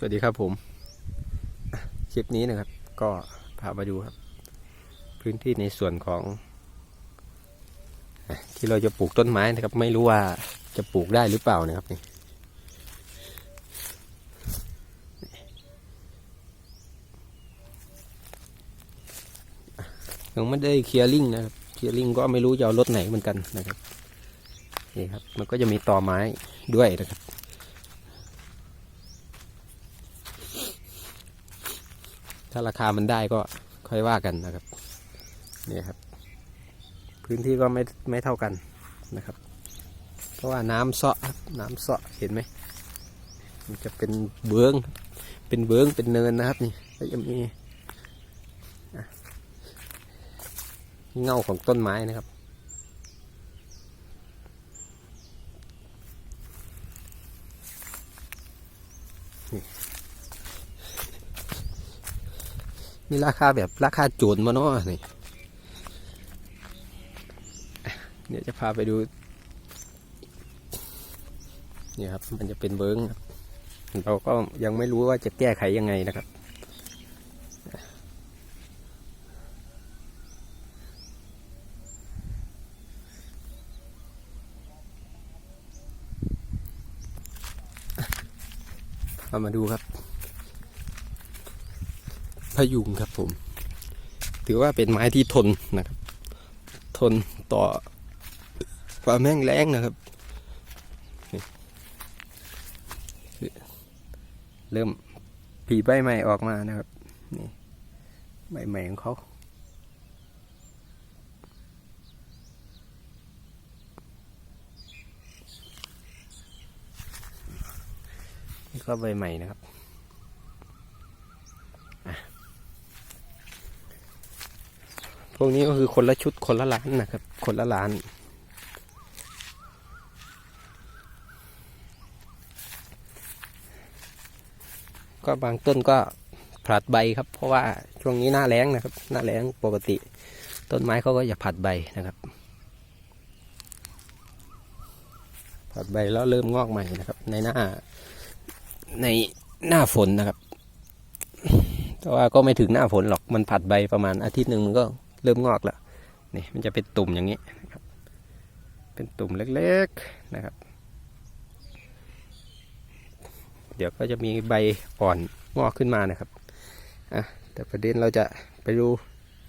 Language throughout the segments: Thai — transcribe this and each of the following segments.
สวัสดีครับผมคลิปนี้นะครับ ก็พามาดูครับ พื้นที่ในส่วนของที่เราจะปลูกต้นไม้นะครับ ไม่รู้ว่าจะปลูกได้หรือเปล่านะครับนี่ยังไม่ได้เคลียร์ลิงนะครับเคลียร์ลิงก็ไม่รู้จะเอารถไหนเหมือนกันนะครับนี่ครับ มันก็จะมีตอไม้ด้วยนะครับ ถ้าราคามันได้ก็ค่อยว่ากันนะครับนี่ครับ พื้นที่ก็ไม่ไม่เท่ากันนะครับ เพราะว่าน้ำเซาะครับน้ำเซาะเห็นไหมมันจะเป็นเบื้องเป็นเบื้องเป็นเนินนะครับนี่ก็จะมีเงาของต้นไม้นะครับ นี่ราคาแบบราคาโจรมาเนาะนี่เดี๋ยวจะพาไปดูนี่ครับ มันจะเป็นเบิ้งครับเราก็ยังไม่รู้ว่าจะแก้ไขยังไงนะครับ เอามาดูครับ พยุงครับผม ถือว่าเป็นไม้ที่ทนนะครับ ทนต่อความแห้งแล้งนะครับ เริ่มผีใบใหม่ออกมานะครับ นี่ใบใหม่ของเขานี่ก็ใบใหม่นะครับ พวกนี้ก็คือคนละชุดคนละล้านนะครับ คนละล้าน ก็บางต้นก็ผลัดใบครับ เพราะว่าช่วงนี้หน้าแล้งนะครับ หน้าแล้งปกติ ต้นไม้เขาก็จะผลัดใบนะครับผลัดใบแล้วเริ่มงอกใหม่นะครับ ในหน้าในหน้าฝนนะครับแต่ว่าก็ไม่ถึงหน้าฝนหรอกมันผัดใบประมาณอาทิตย์หนึ่งมันก็ เริ่มงอกแล้วนี่มันจะเป็นตุ่มอย่างนี้นะครับ เป็นตุ่มเล็กๆนะครับ เดี๋ยวก็จะมีใบอ่อนงอกขึ้นมานะครับอะแต่ประเด็นเราจะไปดู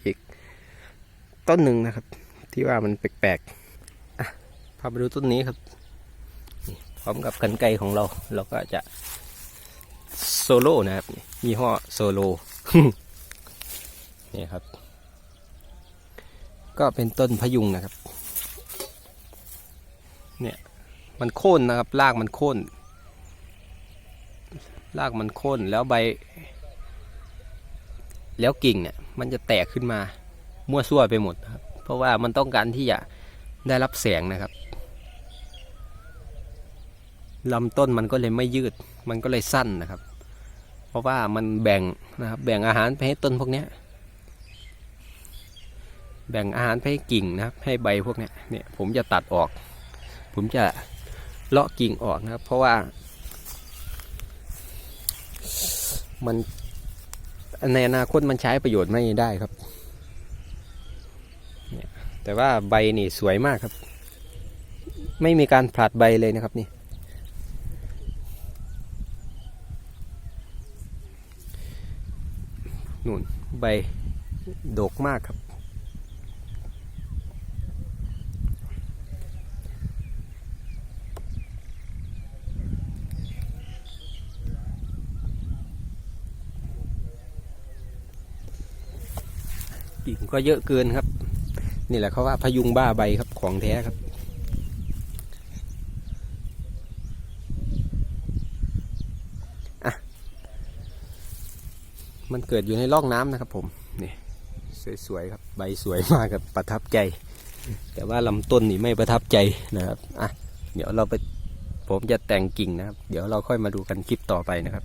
อีกต้นหนึ่งนะครับ ที่ว่ามันแปลกๆอะพาไปดูต้นนี้ครับพร้อมกับกันไกของเรา เราก็จะโซโล่นะครับยี่ห้อโซโลนี่ครับ ก็เป็นต้นพยุงนะครับ เนี่ยมันโค่นนะครับรากมันโค่นรากมันโค่นแล้วใบ แล้วกิ่งเนี่ยมันจะแตกขึ้นมามั่วซั่วไปหมดครับ เพราะว่ามันต้องการที่จะได้รับแสงนะครับลำต้นมันก็เลยไม่ยืด มันก็เลยสั้นนะครับ เพราะว่ามันแบ่งนะครับ แบ่งอาหารไปให้ต้นพวกนี้ แบ่งอาหารไปให้กิ่งนะครับ ให้ใบพวกเนี้ยเนี่ยผมจะตัดออก ผมจะเลาะกิ่งออกนะครับ เพราะว่า มันในอนาคตมันใช้ประโยชน์ไม่ได้ครับเนี่ยแต่ว่าใบนี่สวยมากครับ ไม่มีการผลัดใบเลยนะครับนี่นู่นใบดกมากครับ กิ่งก็เยอะเกินครับ นี่แหละเขาว่าพยุงบ้าใบครับของแท้ครับอะมันเกิดอยู่ในร่องน้ำนะครับผมนี่สวยๆครับใบสวยมากครับประทับใจ แต่ว่าลำต้นนี่ไม่ประทับใจนะครับอะเดี๋ยวเราไปผมจะแต่งกิ่งนะครับ เดี๋ยวเราค่อยมาดูกันคลิปต่อไปนะครับ